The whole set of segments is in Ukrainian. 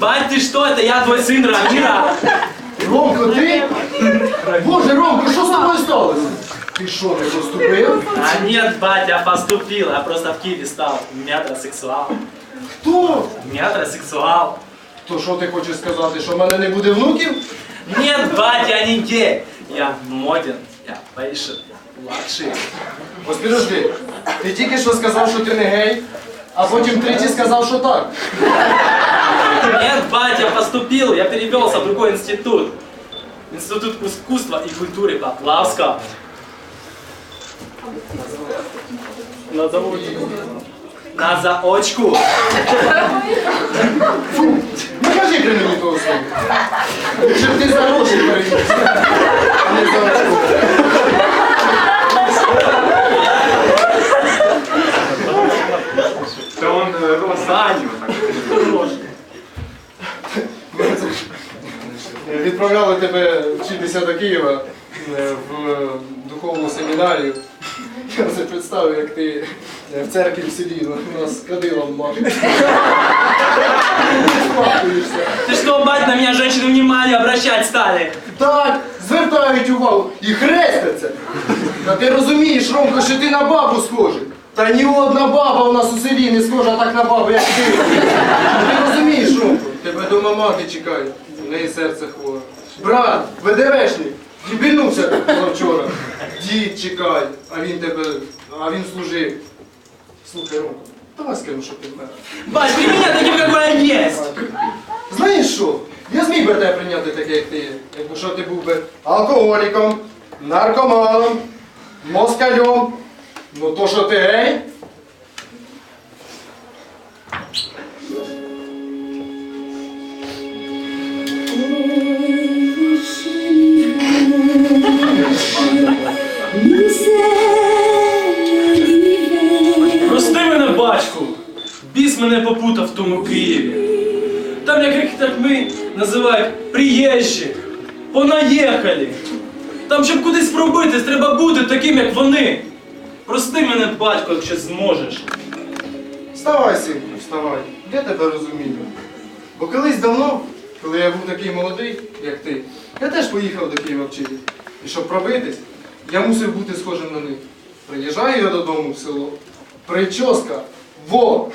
Бать, ты что, это я твой сын Рамира. Ромко, ти? Боже, Ромко, що з тобою сталося? Ти що, не поступив? А нет, бать, я поступил, я просто в Киеве стал метросексуал. Хто? Метросексуал. То що ти хочеш сказати, що в мене не буде внуків? Нет, бать, я не гей. Я моден, я фэйшн, я младший. Ось підожди. Ти тільки що сказав, що ти не гей, а потім третій сказав, що так. Нет, бать, я поступил, я перевелся в другой институт. Институт искусства и культуры Поплавска. На заочку. На заочку. Не кажи при мені того слова. Щоб ти за гроші Відправляли тебе вчитися до Києва е, в е, духовну семінарію. Я все представив, як ти е, в церкві в селі ну, у нас кадилом. Спакуєшся. Ты что, бать, на меня женщины внимание обращать стали? Так, звертають увагу і хрестяться. Та ти розумієш, Ромко, що ти на бабу схожий. Та ні одна баба у нас у селі не схожа так на бабу, як ти. Ти розумієш, Ромко? Тебе дома мати чекає, в неї серце хворе. Брат, ВДВшник, дібільнувся вчора. Дід чекає, а він тебе, а він служив. Слухай, Ромко, давай скажу, що ти вмер. Бать, ты меня таким, какой я есть. Знаєш що? Я зміг би тебе прийняти таке, як ти є. Якби що ти був би алкоголіком, наркоманом, москалем. Ну то що ти гей? Мене попутав в тому Києві. Там, як так ми називають, приїжджі, понаїхали. Там, щоб кудись пробитись, треба бути таким, як вони. Прости мене, батько, якщо зможеш. Вставай, синку, вставай. Я тебе розумію. Бо колись давно, коли я був такий молодий, як ти, я теж поїхав до Києва вчити. І щоб пробитись, я мусив бути схожим на них. Приїжджаю я додому в село. Прическа, во,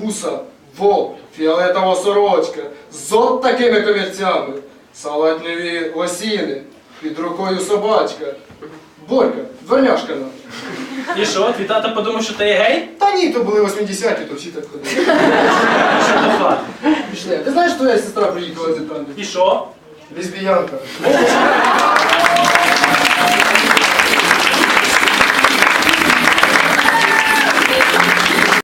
вуса, во, фіолетова сорочка, з от такими комірцями, салатневі лосіни, під рукою собачка. Борька, дворняшка нам. І що, твій тато подумав, що ти є гей? Та ні, то були 80-ті, то всі так ходили. Що до хати? Пішли. Ти знаєш, твоя сестра приїхала з Італії? І що? Лесбіянка.